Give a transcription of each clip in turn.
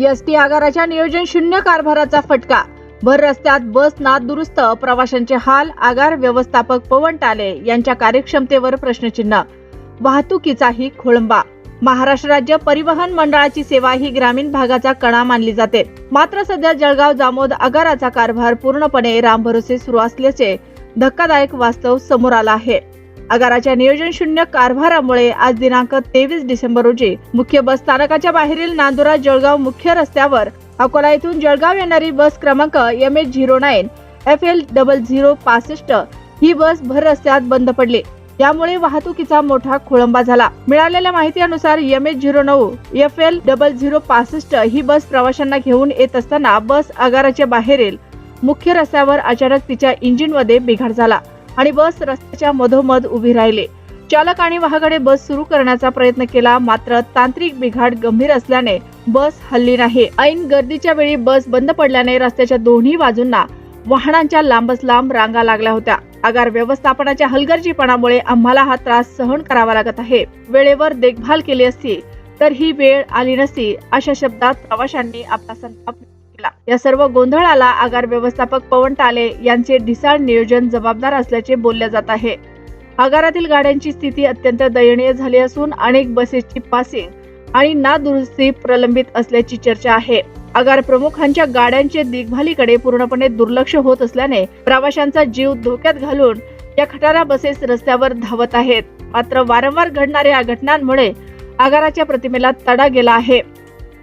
ST आगाराच्या नियोजन शून्य कारभाराचा फटका. भर रस्त्यात बस नाद दुरुस्त प्रवाशांचे हाल आगार व्यवस्थापक पवन टाले यांच्या कार्यक्षमतेवर प्रश्नचिन्ह. वाहतुकीचाही खोळंबा. महाराष्ट्र राज्य परिवहन मंडळाची सेवा ही ग्रामीण भागाचा कणा मानली जाते. मात्र सध्या जळगाव जामोद आगाराचा कारभार पूर्णपणे रामभरोसे सुरू असल्याचे धक्कादायक वास्तव समोर आला आहे. आगाराच्या नियोजन शून्य कारभारामुळे आज दिनांक तेवीस डिसेंबर रोजी मुख्य बस स्थानकाच्या बाहेरील नांदुरा जळगाव मुख्य रस्त्यावर अकोला येथून जळगाव येणारी बस क्रमांक M H zero nine F L double zero पासष्ट ही बस भर रस्त्यात बंद पडली. यामुळे वाहतुकीचा मोठा खोळंबा झाला. मिळालेल्या माहितीनुसार एम एच झिरो नऊ एफ एल डबल झिरो पासष्ट ही बस प्रवाशांना घेऊन येत असताना बस आगाराच्या बाहेरील मुख्य रस्त्यावर अचानक तिच्या इंजिनमध्ये बिघाड झाला. आणि बस रस्त्याच्या मधोमध उभी राहिले. चालक आणि वाहकाने बस सुरू करण्याचा प्रयत्न केला मात्र तांत्रिक बिघाड गंभीर असल्याने बस हल्ली नाही. ऐन गर्दीच्या वेळी बस बंद पडल्याने रस्त्याच्या दोन्ही बाजूंना वाहनांच्या लांबच लांब रांगा लागल्या होत्या. आगार व्यवस्थापनाच्या हलगर्जीपणामुळे आम्हाला हा त्रास सहन करावा लागत आहे. वेळेवर देखभाल केली असती तर ही वेळ आली नसती अशा शब्दात प्रवाशांनी आपला संताप व्यक्त या सर्व गोंधळाला आगार व्यवस्थापक पवन टाले यांचे ढिसाळ नियोजन जबाबदार असल्याचे बोलले जात आहे. आगारातील गाड्यांची स्थिती अत्यंत दयनीय झाली असून अनेक बसेसची पासिंग आणि नादुरुस्ती प्रलंबित असल्याची चर्चा आहे. आगार प्रमुखांच्या गाड्यांचे देखभालीकडे पूर्णपणे दुर्लक्ष होत असल्याने प्रवाशांचा जीव धोक्यात घालून या खटारा बसेस रस्त्यावर धावत आहेत. मात्र वारंवार घडणाऱ्या या घटनांमुळे आगाराच्या प्रतिमेला तडा गेला आहे.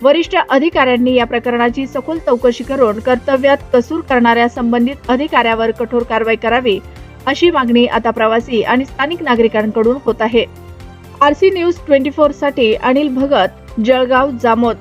वरिष्ठ अधिकाऱ्यांनी या प्रकरणाची सखोल चौकशी करून कर्तव्यात कसूर करणाऱ्या संबंधित अधिकाऱ्यावर कठोर कारवाई करावी अशी मागणी आता प्रवासी आणि स्थानिक नागरिकांकडून होत आहे. आरसी न्यूज ट्वेंटी फोरसाठी अनिल भगत जळगाव जामोद.